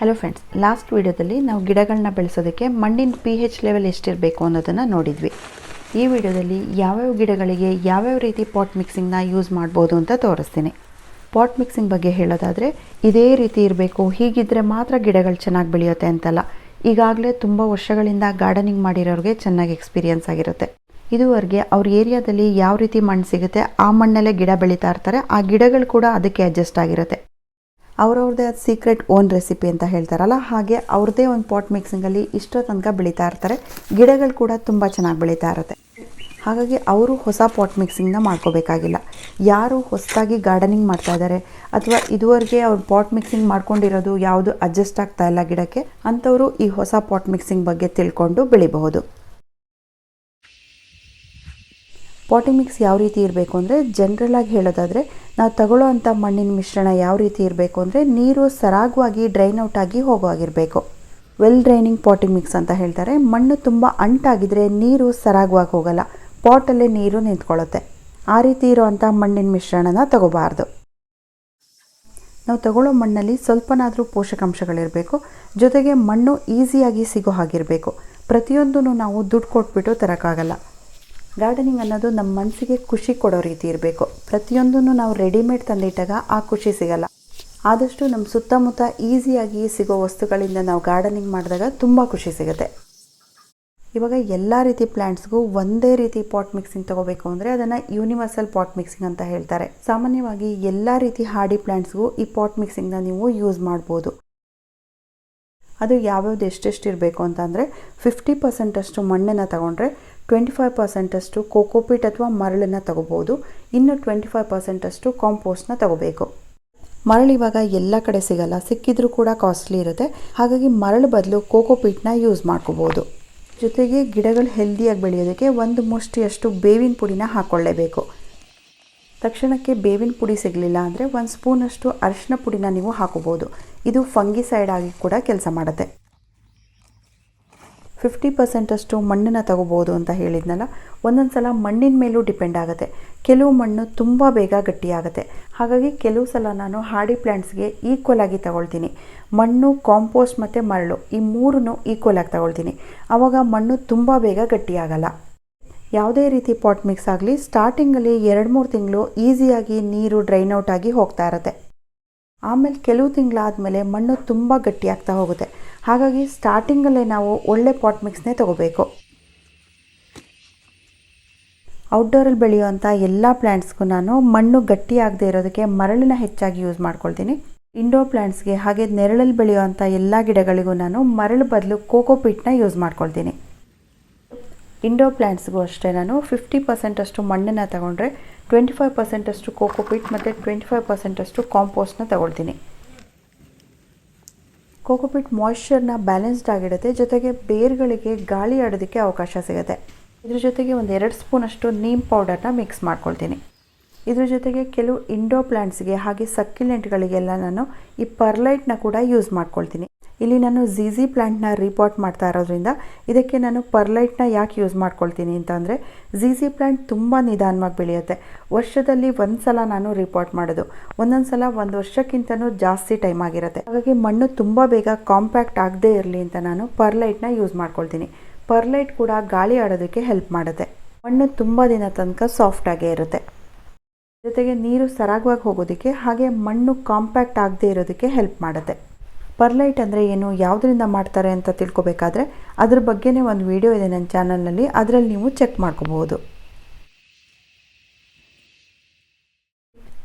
Hello friends last ವಿಡಿಯೋದಲ್ಲಿ ನಾವು ಗಿಡಗಳನ್ನ ಬೆಳೆಸೋದಕ್ಕೆ ಮಣ್ಣಿನ ಪಿ ಹೆಚ್ ಲೆವೆಲ್ ಎಷ್ಟಿರಬೇಕು ಅನ್ನೋದನ್ನು ನೋಡಿದ್ವಿ. ಈ ವಿಡಿಯೋದಲ್ಲಿ ಯಾವ್ಯಾವ ಗಿಡಗಳಿಗೆ ಯಾವ್ಯಾವ ರೀತಿ ಪಾಟ್ ಮಿಕ್ಸಿಂಗ್ನ ಯೂಸ್ ಮಾಡ್ಬೋದು ಅಂತ ತೋರಿಸ್ತೀನಿ. ಪಾಟ್ ಮಿಕ್ಸಿಂಗ್ ಬಗ್ಗೆ ಹೇಳೋದಾದರೆ, ಇದೇ ರೀತಿ ಇರಬೇಕು ಹೀಗಿದ್ದರೆ ಮಾತ್ರ ಗಿಡಗಳು ಚೆನ್ನಾಗಿ ಬೆಳೆಯುತ್ತೆ ಅಂತಲ್ಲ. ಈಗಾಗಲೇ ತುಂಬ ವರ್ಷಗಳಿಂದ ಗಾರ್ಡನಿಂಗ್ ಮಾಡಿರೋರಿಗೆ ಚೆನ್ನಾಗಿ ಎಕ್ಸ್ಪೀರಿಯನ್ಸ್ ಆಗಿರುತ್ತೆ. ಇದುವರೆಗೆ ಅವ್ರ ಏರಿಯಾದಲ್ಲಿ ಯಾವ ರೀತಿ ಮಣ್ಣು ಸಿಗುತ್ತೆ, ಆ ಮಣ್ಣಲ್ಲೇ ಗಿಡ ಬೆಳೀತಾ ಇರ್ತಾರೆ, ಆ ಗಿಡಗಳು ಕೂಡ ಅದಕ್ಕೆ ಅಡ್ಜಸ್ಟ್ ಆಗಿರುತ್ತೆ. ಅವ್ರವ್ರದ್ದೇ ಅದು ಸೀಕ್ರೆಟ್ ಓನ್ ರೆಸಿಪಿ ಅಂತ ಹೇಳ್ತಾರಲ್ಲ, ಹಾಗೆ ಅವ್ರದ್ದೇ ಒಂದು ಪಾಟ್ ಮಿಕ್ಸಿಂಗಲ್ಲಿ ಇಷ್ಟೋ ತನಕ ಬೆಳೀತಾ ಇರ್ತಾರೆ. ಗಿಡಗಳು ಕೂಡ ತುಂಬ ಚೆನ್ನಾಗಿ ಬೆಳೀತಾ ಇರುತ್ತೆ. ಹಾಗಾಗಿ ಅವರು ಹೊಸ ಪಾಟ್ ಮಿಕ್ಸಿಂಗ್ನ ಮಾಡ್ಕೋಬೇಕಾಗಿಲ್ಲ. ಯಾರು ಹೊಸದಾಗಿ ಗಾರ್ಡನಿಂಗ್ ಮಾಡ್ತಾ ಇದ್ದಾರೆ ಅಥವಾ ಇದುವರೆಗೆ ಅವ್ರು ಪಾಟ್ ಮಿಕ್ಸಿಂಗ್ ಮಾಡ್ಕೊಂಡಿರೋದು ಯಾವುದು ಅಡ್ಜಸ್ಟ್ ಆಗ್ತಾ ಇಲ್ಲ ಗಿಡಕ್ಕೆ, ಅಂಥವರು ಈ ಹೊಸ ಪಾಟ್ ಮಿಕ್ಸಿಂಗ್ ಬಗ್ಗೆ ತಿಳ್ಕೊಂಡು ಬೆಳಿಬಹುದು. ಪಾಟಿಂಗ್ ಮಿಕ್ಸ್ ಯಾವ ರೀತಿ ಇರಬೇಕು ಅಂದರೆ ಜನ್ರಲಾಗಿ ಹೇಳೋದಾದರೆ, ನಾವು ತಗೊಳ್ಳೋ ಅಂಥ ಮಣ್ಣಿನ ಮಿಶ್ರಣ ಯಾವ ರೀತಿ ಇರಬೇಕು ಅಂದರೆ ನೀರು ಸರಾಗವಾಗಿ ಡ್ರೈನ್ ಔಟ್ ಆಗಿ ಹೋಗುವಾಗಿರಬೇಕು. ವೆಲ್ ಡ್ರೈನಿಂಗ್ ಪಾಟಿಂಗ್ ಮಿಕ್ಸ್ ಅಂತ ಹೇಳ್ತಾರೆ. ಮಣ್ಣು ತುಂಬ ಅಂಟಾಗಿದ್ರೆ ನೀರು ಸರಾಗವಾಗಿ ಹೋಗಲ್ಲ. ಪಾಟಲ್ಲೇ ನೀರು ನಿಂತ್ಕೊಳ್ಳುತ್ತೆ. ಆ ರೀತಿ ಇರೋವಂಥ ಮಣ್ಣಿನ ಮಿಶ್ರಣನ ತಗೋಬಾರ್ದು. ನಾವು ತಗೊಳ್ಳೋ ಮಣ್ಣಲ್ಲಿ ಸ್ವಲ್ಪನಾದರೂ ಪೋಷಕಾಂಶಗಳಿರಬೇಕು. ಜೊತೆಗೆ ಮಣ್ಣು ಈಸಿಯಾಗಿ ಸಿಗೋ ಹಾಗಿರಬೇಕು. ಪ್ರತಿಯೊಂದೂ ನಾವು ದುಡ್ಡು ಕೊಟ್ಬಿಟ್ಟು ತರೋಕ್ಕಾಗಲ್ಲ. ಗಾರ್ಡನಿಂಗ್ ಅನ್ನೋದು ನಮ್ಮ ಮನಸ್ಸಿಗೆ ಖುಷಿ ಕೊಡೋ ರೀತಿ ಇರಬೇಕು. ಪ್ರತಿಯೊಂದನ್ನು ನಾವು ರೆಡಿಮೇಡ್ ತಂದಿಟ್ಟಾಗ ಆ ಖುಷಿ ಸಿಗಲ್ಲ. ಆದಷ್ಟು ನಮ್ಮ ಸುತ್ತಮುತ್ತ ಈಸಿಯಾಗಿ ಸಿಗೋ ವಸ್ತುಗಳಿಂದ ನಾವು ಗಾರ್ಡನಿಂಗ್ ಮಾಡಿದಾಗ ತುಂಬ ಖುಷಿ ಸಿಗುತ್ತೆ. ಇವಾಗ ಎಲ್ಲ ರೀತಿ ಪ್ಲ್ಯಾಂಟ್ಸ್ಗೂ ಒಂದೇ ರೀತಿ ಪಾಟ್ ಮಿಕ್ಸಿಂಗ್ ತಗೋಬೇಕು ಅಂದರೆ ಅದನ್ನು ಯೂನಿವರ್ಸಲ್ ಪಾಟ್ ಮಿಕ್ಸಿಂಗ್ ಅಂತ ಹೇಳ್ತಾರೆ. ಸಾಮಾನ್ಯವಾಗಿ ಎಲ್ಲ ರೀತಿ ಹಾಡಿ ಪ್ಲ್ಯಾಂಟ್ಸ್ಗೂ ಈ ಪಾಟ್ ಮಿಕ್ಸಿಂಗ್ನ ನೀವು ಯೂಸ್ ಮಾಡ್ಬೋದು. ಅದು ಯಾವ್ಯಾವ್ದು ಎಷ್ಟೆಷ್ಟು ಇರಬೇಕು ಅಂತಂದರೆ ಫಿಫ್ಟಿ ಪರ್ಸೆಂಟಷ್ಟು ಮಣ್ಣನ್ನು ತಗೊಂಡ್ರೆ ಟ್ವೆಂಟಿ ಫೈವ್ ಪರ್ಸೆಂಟಷ್ಟು ಕೋಕೋಪೀಟ್ ಅಥವಾ ಮರಳನ್ನು ತಗೋಬೋದು ಇನ್ನು ಟ್ವೆಂಟಿ ಫೈವ್ ಪರ್ಸೆಂಟಷ್ಟು ಕಾಂಪೋಸ್ಟ್ನ ತಗೋಬೇಕು. ಮರಳು ಇವಾಗ ಎಲ್ಲ ಕಡೆ ಸಿಗಲ್ಲ, ಸಿಕ್ಕಿದ್ರೂ ಕೂಡ ಕಾಸ್ಟ್ಲಿ ಇರುತ್ತೆ. ಹಾಗಾಗಿ ಮರಳು ಬದಲು ಕೋಕೋಪೀಟ್ನ ಯೂಸ್ ಮಾಡ್ಕೋಬೋದು ಜೊತೆಗೆ ಗಿಡಗಳು ಹೆಲ್ದಿಯಾಗಿ ಬೆಳೆಯೋದಕ್ಕೆ ಒಂದು ಮುಷ್ಟಿಯಷ್ಟು ಬೇವಿನ ಪುಡಿನ ಹಾಕ್ಕೊಳ್ಳೇಬೇಕು ತಕ್ಷಣಕ್ಕೆ ಬೇವಿನ ಪುಡಿ ಸಿಗಲಿಲ್ಲ ಅಂದರೆ ಒಂದು ಸ್ಪೂನಷ್ಟು ಅರಿಶಿನ ಪುಡಿನ ನೀವು ಹಾಕೋಬೋದು ಇದು ಫಂಗಿಸೈಡ್ ಆಗಿ ಕೂಡ ಕೆಲಸ ಮಾಡುತ್ತೆ. ಫಿಫ್ಟಿ ಪರ್ಸೆಂಟಷ್ಟು ಮಣ್ಣನ್ನು ತಗೋಬೋದು ಅಂತ ಹೇಳಿದ್ನಲ್ಲ, ಒಂದೊಂದು ಸಲ ಮಣ್ಣಿನ ಮೇಲೂ ಡಿಪೆಂಡ್ ಆಗುತ್ತೆ. ಕೆಲವು ಮಣ್ಣು ತುಂಬ ಬೇಗ ಗಟ್ಟಿಯಾಗುತ್ತೆ ಹಾಗಾಗಿ ಕೆಲವು ಸಲ ನಾನು ಹಾಡಿ ಪ್ಲ್ಯಾಂಟ್ಸ್ಗೆ ಈಕ್ವಲ್ ಆಗಿ ತಗೊಳ್ತೀನಿ. ಮಣ್ಣು, ಕಾಂಪೋಸ್ಟ್ ಮತ್ತು ಮರಳು, ಈ ಮೂರನ್ನು ಈಕ್ವಲ್ ಆಗಿ ತಗೊಳ್ತೀನಿ. ಆವಾಗ ಮಣ್ಣು ತುಂಬ ಬೇಗ ಗಟ್ಟಿಯಾಗಲ್ಲ ಯಾವುದೇ ರೀತಿ ಪಾಟ್ ಮಿಕ್ಸ್ ಆಗಲಿ, ಸ್ಟಾರ್ಟಿಂಗಲ್ಲಿ ಎರಡು ಮೂರು ತಿಂಗಳು ಈಸಿಯಾಗಿ ನೀರು ಡ್ರೈನ್ ಔಟ್ ಆಗಿ ಹೋಗ್ತಾ ಇರುತ್ತೆ. ಆಮೇಲೆ ಕೆಲವು ತಿಂಗಳಾದಮೇಲೆ ಮಣ್ಣು ತುಂಬ ಗಟ್ಟಿಯಾಗ್ತಾ ಹೋಗುತ್ತೆ. ಹಾಗಾಗಿ ಸ್ಟಾರ್ಟಿಂಗಲ್ಲೇ ನಾವು ಒಳ್ಳೆ ಪಾಟ್ ಮಿಕ್ಸ್ನೇ ತಗೋಬೇಕು. ಔಟ್ಡೋರಲ್ಲಿ ಬೆಳೆಯುವಂಥ ಎಲ್ಲ ಪ್ಲ್ಯಾಂಟ್ಸ್ಗೂ ನಾನು ಮಣ್ಣು ಗಟ್ಟಿ ಆಗದೆ ಇರೋದಕ್ಕೆ ಮರಳನ್ನ ಹೆಚ್ಚಾಗಿ ಯೂಸ್ ಮಾಡ್ಕೊಳ್ತೀನಿ. ಇಂಡೋ ಪ್ಲ್ಯಾಂಟ್ಸ್ಗೆ ಹಾಗೆ ನೆರಳಲ್ಲಿ ಬೆಳೆಯುವಂಥ ಎಲ್ಲ ಗಿಡಗಳಿಗೂ ನಾನು ಮರಳು ಬದಲು ಕೋಕೋಪೀಟ್ನ ಯೂಸ್ ಮಾಡ್ಕೊಳ್ತೀನಿ. ಇಂಡೋ ಪ್ಲ್ಯಾಂಟ್ಸ್ಗೂ ಅಷ್ಟೇ ನಾನು ಫಿಫ್ಟಿ ಪರ್ಸೆಂಟಷ್ಟು ಮಣ್ಣನ್ನು ತಗೊಂಡ್ರೆ ಟ್ವೆಂಟಿ ಫೈವ್ ಪರ್ಸೆಂಟಷ್ಟು ಕೋಕೋಪಿಟ್ ಮತ್ತು ಟ್ವೆಂಟಿ ಫೈವ್ ಪರ್ಸೆಂಟಷ್ಟು ಕಾಂಪೋಸ್ಟ್ನ ತಗೊಳ್ತೀನಿ. ಕೋಕೋಪಿಟ್ ಮಾಯ್ಶ್ಚರ್ನ ಬ್ಯಾಲೆನ್ಸ್ಡ್ ಆಗಿಡುತ್ತೆ ಜೊತೆಗೆ ಬೇರ್ಗಳಿಗೆ ಗಾಳಿ ಆಡೋದಕ್ಕೆ ಅವಕಾಶ ಸಿಗುತ್ತೆ. ಇದ್ರ ಜೊತೆಗೆ ಒಂದು ಎರಡು ಸ್ಪೂನಷ್ಟು ನೀಮ್ ಪೌಡರ್ನ ಮಿಕ್ಸ್ ಮಾಡ್ಕೊಳ್ತೀನಿ. ಇದ್ರ ಜೊತೆಗೆ ಕೆಲವು ಇಂಡೋ ಪ್ಲ್ಯಾಂಟ್ಸ್ಗೆ ಹಾಗೆ ಸಕ್ಯುಲೆಂಟ್ಗಳಿಗೆಲ್ಲ ನಾನು ಈ ಪರ್ಲೈಟ್ನ ಕೂಡ ಯೂಸ್ ಮಾಡ್ಕೊಳ್ತೀನಿ. ಇಲ್ಲಿ ನಾನು ಝೀಝಿ ಪ್ಲ್ಯಾಂಟ್ನ ರಿಪೋರ್ಟ್ ಮಾಡ್ತಾ ಇರೋದ್ರಿಂದ ಇದಕ್ಕೆ ನಾನು ಪರ್ಲೈಟ್ನ ಯಾಕೆ ಯೂಸ್ ಮಾಡ್ಕೊಳ್ತೀನಿ ಅಂತಂದರೆ ಝೀಝಿ ಪ್ಲ್ಯಾಂಟ್ ತುಂಬ ನಿಧಾನವಾಗಿ ಬೆಳೆಯುತ್ತೆ. ವರ್ಷದಲ್ಲಿ ಒಂದು ಸಲ ನಾನು ರಿಪೋರ್ಟ್ ಮಾಡೋದು. ಒಂದೊಂದು ಸಲ ಒಂದು ವರ್ಷಕ್ಕಿಂತನೂ ಜಾಸ್ತಿ ಟೈಮ್ ಆಗಿರುತ್ತೆ. ಹಾಗಾಗಿ ಮಣ್ಣು ತುಂಬ ಬೇಗ ಕಾಂಪ್ಯಾಕ್ಟ್ ಆಗದೇ ಇರಲಿ ಅಂತ ನಾನು ಪರ್ಲೈಟ್ನ ಯೂಸ್ ಮಾಡ್ಕೊಳ್ತೀನಿ. ಪರ್ಲೈಟ್ ಕೂಡ ಗಾಳಿ ಆಡೋದಕ್ಕೆ ಹೆಲ್ಪ್ ಮಾಡುತ್ತೆ. ಮಣ್ಣು ತುಂಬ ದಿನ ತನಕ ಸಾಫ್ಟಾಗೇ ಇರುತ್ತೆ. ಜೊತೆಗೆ ನೀರು ಸರಾಗವಾಗಿ ಹೋಗೋದಕ್ಕೆ ಹಾಗೆ ಮಣ್ಣು ಕಾಂಪ್ಯಾಕ್ಟ್ ಆಗದೇ ಇರೋದಕ್ಕೆ ಹೆಲ್ಪ್ ಮಾಡುತ್ತೆ. ಪರ್ಲೈಟ್ ಅಂದರೆ ಏನು, ಯಾವುದರಿಂದ ಮಾಡ್ತಾರೆ ಅಂತ ತಿಳ್ಕೊಬೇಕಾದ್ರೆ ಅದ್ರ ಬಗ್ಗೆನೇ ಒಂದು ವಿಡಿಯೋ ಇದೆ ನನ್ನ ಚಾನಲ್ನಲ್ಲಿ ಅದರಲ್ಲಿ ನೀವು ಚೆಕ್ ಮಾಡ್ಕೋಬೋದು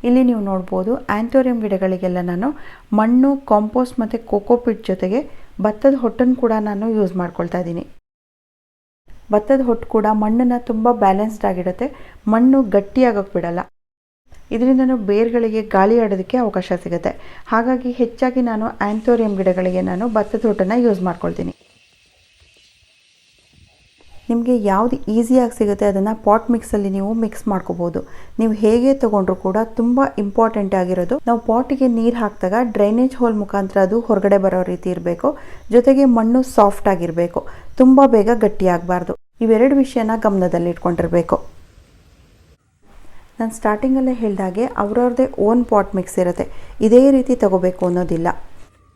ಇಲ್ಲಿ ನೀವು ನೋಡ್ಬೋದು ಆ್ಯಂಥೋರಿಯಂ ಗಿಡಗಳಿಗೆಲ್ಲ ನಾನು ಮಣ್ಣು ಕಾಂಪೋಸ್ಟ್ ಮತ್ತು ಕೋಕೋಪಿಟ್ ಜೊತೆಗೆ ಭತ್ತದ ಹೊಟ್ಟನ್ನು ಕೂಡ ನಾನು ಯೂಸ್ ಮಾಡ್ಕೊಳ್ತಾ ಇದ್ದೀನಿ. ಭತ್ತದ ಹೊಟ್ಟು ಕೂಡ ಮಣ್ಣನ್ನು ತುಂಬ ಬ್ಯಾಲೆನ್ಸ್ಡ್ ಆಗಿರುತ್ತೆ. ಮಣ್ಣು ಗಟ್ಟಿಯಾಗೋಕೆ ಬಿಡಲ್ಲ. ಇದರಿಂದನೂ ಬೇರ್ಗಳಿಗೆ ಗಾಳಿ ಆಡೋದಕ್ಕೆ ಅವಕಾಶ ಸಿಗುತ್ತೆ. ಹಾಗಾಗಿ ಹೆಚ್ಚಾಗಿ ನಾನು ಆ್ಯಂಥೋರಿಯಂ ಗಿಡಗಳಿಗೆ ನಾನು ಭತ್ತದ ಹೊಟ್ಟನ್ನು ಯೂಸ್ ಮಾಡ್ಕೊಳ್ತೀನಿ. ನಿಮಗೆ ಯಾವುದು ಈಸಿಯಾಗಿ ಸಿಗುತ್ತೆ ಅದನ್ನು ಪಾಟ್ ಮಿಕ್ಸಲ್ಲಿ ನೀವು ಮಿಕ್ಸ್ ಮಾಡ್ಕೋಬೋದು. ನೀವು ಹೇಗೆ ತೊಗೊಂಡ್ರು ಕೂಡ ತುಂಬ ಇಂಪಾರ್ಟೆಂಟ್ ಆಗಿರೋದು. ನಾವು ಪಾಟಿಗೆ ನೀರು ಹಾಕಿದಾಗ ಡ್ರೈನೇಜ್ ಹೋಲ್ ಮುಖಾಂತರ ಅದು ಹೊರಗಡೆ ಬರೋ ರೀತಿ ಇರಬೇಕು. ಜೊತೆಗೆ ಮಣ್ಣು ಸಾಫ್ಟ್ ಆಗಿರಬೇಕು. ತುಂಬ ಬೇಗ ಗಟ್ಟಿಯಾಗಬಾರ್ದು. ಇವೆರಡು ವಿಷಯನ ಗಮನದಲ್ಲಿ ಇಟ್ಕೊಂಡಿರಬೇಕು ನಾನು ಸ್ಟಾರ್ಟಿಂಗಲ್ಲೇ ಹೇಳಿದಾಗೆ ಅವ್ರವ್ರದ್ದೇ ಓನ್ ಪಾಟ್ ಮಿಕ್ಸ್ ಇರುತ್ತೆ. ಇದೇ ರೀತಿ ತಗೋಬೇಕು ಅನ್ನೋದಿಲ್ಲ.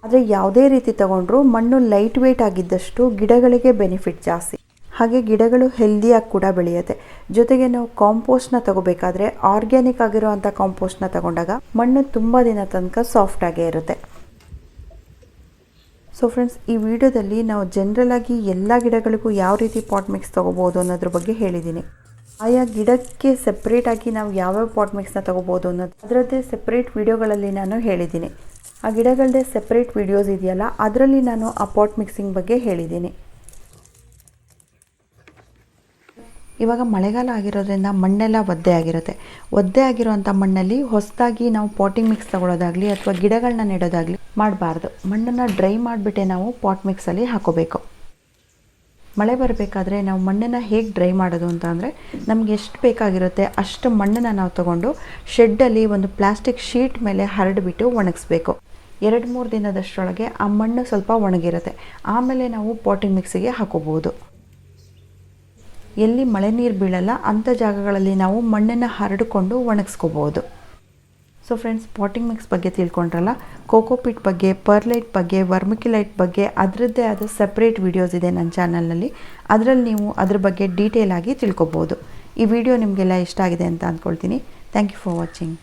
ಆದರೆ ಯಾವುದೇ ರೀತಿ ತಗೊಂಡ್ರೂ ಮಣ್ಣು ಲೈಟ್ ವೆಯ್ಟ್ ಆಗಿದ್ದಷ್ಟು ಗಿಡಗಳಿಗೆ ಬೆನಿಫಿಟ್ ಜಾಸ್ತಿ. ಹಾಗೆ ಗಿಡಗಳು ಹೆಲ್ದಿಯಾಗಿ ಕೂಡ ಬೆಳೆಯುತ್ತೆ. ಜೊತೆಗೆ ನಾವು ಕಾಂಪೋಸ್ಟ್ನ ತಗೋಬೇಕಾದ್ರೆ ಆರ್ಗ್ಯಾನಿಕ್ ಆಗಿರುವಂಥ ಕಾಂಪೋಸ್ಟ್ನ ತಗೊಂಡಾಗ ಮಣ್ಣು ತುಂಬ ದಿನ ತನಕ ಸಾಫ್ಟಾಗೇ ಇರುತ್ತೆ. ಸೊ ಫ್ರೆಂಡ್ಸ್ ಈ ವಿಡಿಯೋದಲ್ಲಿ ನಾವು ಜನರಲ್ ಆಗಿ ಎಲ್ಲ ಗಿಡಗಳಿಗೂ ಯಾವ ರೀತಿ ಪಾಟ್ ಮಿಕ್ಸ್ ತೊಗೋಬೋದು ಅನ್ನೋದ್ರ ಬಗ್ಗೆ ಹೇಳಿದ್ದೀನಿ. ಆಯಾ ಗಿಡಕ್ಕೆ ಸೆಪ್ರೇಟಾಗಿ ನಾವು ಯಾವ್ಯಾವ ಪಾಟ್ ಮಿಕ್ಸ್ನ ತಗೋಬೋದು ಅನ್ನೋದು ಅದರದ್ದೇ ಸೆಪ್ರೇಟ್ ವಿಡಿಯೋಗಳಲ್ಲಿ ನಾನು ಹೇಳಿದ್ದೀನಿ. ಆ ಗಿಡಗಳದ್ದೇ ಸೆಪ್ರೇಟ್ ವಿಡಿಯೋಸ್ ಇದೆಯಲ್ಲ, ಅದರಲ್ಲಿ ನಾನು ಆ ಪಾಟ್ ಮಿಕ್ಸಿಂಗ್ ಬಗ್ಗೆ ಹೇಳಿದ್ದೀನಿ. ಇವಾಗ ಮಳೆಗಾಲ ಆಗಿರೋದ್ರಿಂದ ಮಣ್ಣೆಲ್ಲ ಒದ್ದೆ ಆಗಿರುತ್ತೆ. ಒದ್ದೆ ಆಗಿರುವಂಥ ಮಣ್ಣಲ್ಲಿ ಹೊಸದಾಗಿ ನಾವು ಪಾಟಿಂಗ್ ಮಿಕ್ಸ್ ತಗೊಳ್ಳೋದಾಗಲಿ ಅಥವಾ ಗಿಡಗಳನ್ನ ನೆಡೋದಾಗಲಿ ಮಾಡಬಾರ್ದು. ಮಣ್ಣನ್ನು ಡ್ರೈ ಮಾಡಿಬಿಟ್ಟೆ ನಾವು ಪಾಟ್ ಮಿಕ್ಸಲ್ಲಿ ಹಾಕೋಬೇಕು. ಮಳೆ ಬರಬೇಕಾದ್ರೆ ನಾವು ಮಣ್ಣನ್ನು ಹೇಗೆ ಡ್ರೈ ಮಾಡೋದು ಅಂತ ಅಂದರೆ ನಮ್ಗೆ ಎಷ್ಟು ಬೇಕಾಗಿರುತ್ತೆ ಅಷ್ಟು ಮಣ್ಣನ್ನು ನಾವು ತಗೊಂಡು ಶೆಡ್ಡಲ್ಲಿ ಒಂದು ಪ್ಲಾಸ್ಟಿಕ್ ಶೀಟ್ ಮೇಲೆ ಹರಡಿಬಿಟ್ಟು ಒಣಗಿಸ್ಬೇಕು. ಎರಡು ಮೂರು ದಿನದಷ್ಟರೊಳಗೆ ಆ ಮಣ್ಣು ಸ್ವಲ್ಪ ಒಣಗಿರುತ್ತೆ. ಆಮೇಲೆ ನಾವು ಪಾಟಿಂಗ್ ಮಿಕ್ಸಿಗೆ ಹಾಕೋಬೋದು ಎಲ್ಲಿ ಮಳೆ ನೀರು ಬೀಳಲ್ಲ ಅಂಥ ಜಾಗಗಳಲ್ಲಿ ನಾವು ಮಣ್ಣನ್ನು ಹರಡಿಕೊಂಡು ಒಣಗಿಸ್ಕೋಬೋದು ಸೊ ಫ್ರೆಂಡ್ಸ್ ಪಾಟಿಂಗ್ ಮಿಕ್ಸ್ ಬಗ್ಗೆ ತಿಳ್ಕೊಂಡ್ರಲ್ಲ? ಕೋಕೋಪಿಟ್ ಬಗ್ಗೆ ಪರ್ಲೈಟ್ ಬಗ್ಗೆ ವರ್ಮಿಕ್ಯುಲೈಟ್ ಬಗ್ಗೆ, ಅದರದ್ದೇ ಆದ ಸಪ್ರೇಟ್ ವಿಡಿಯೋಸ್ ಇದೆ ನನ್ನ ಚಾನಲ್ನಲ್ಲಿ ಅದರಲ್ಲಿ ನೀವು ಅದ್ರ ಬಗ್ಗೆ ಡೀಟೇಲ್ ಆಗಿ ತಿಳ್ಕೊಬೋದು. ಈ ವಿಡಿಯೋ ನಿಮಗೆಲ್ಲ ಇಷ್ಟ ಆಗಿದೆ ಅಂತ ಅಂದ್ಕೊಳ್ತೀನಿ. Thank you for watching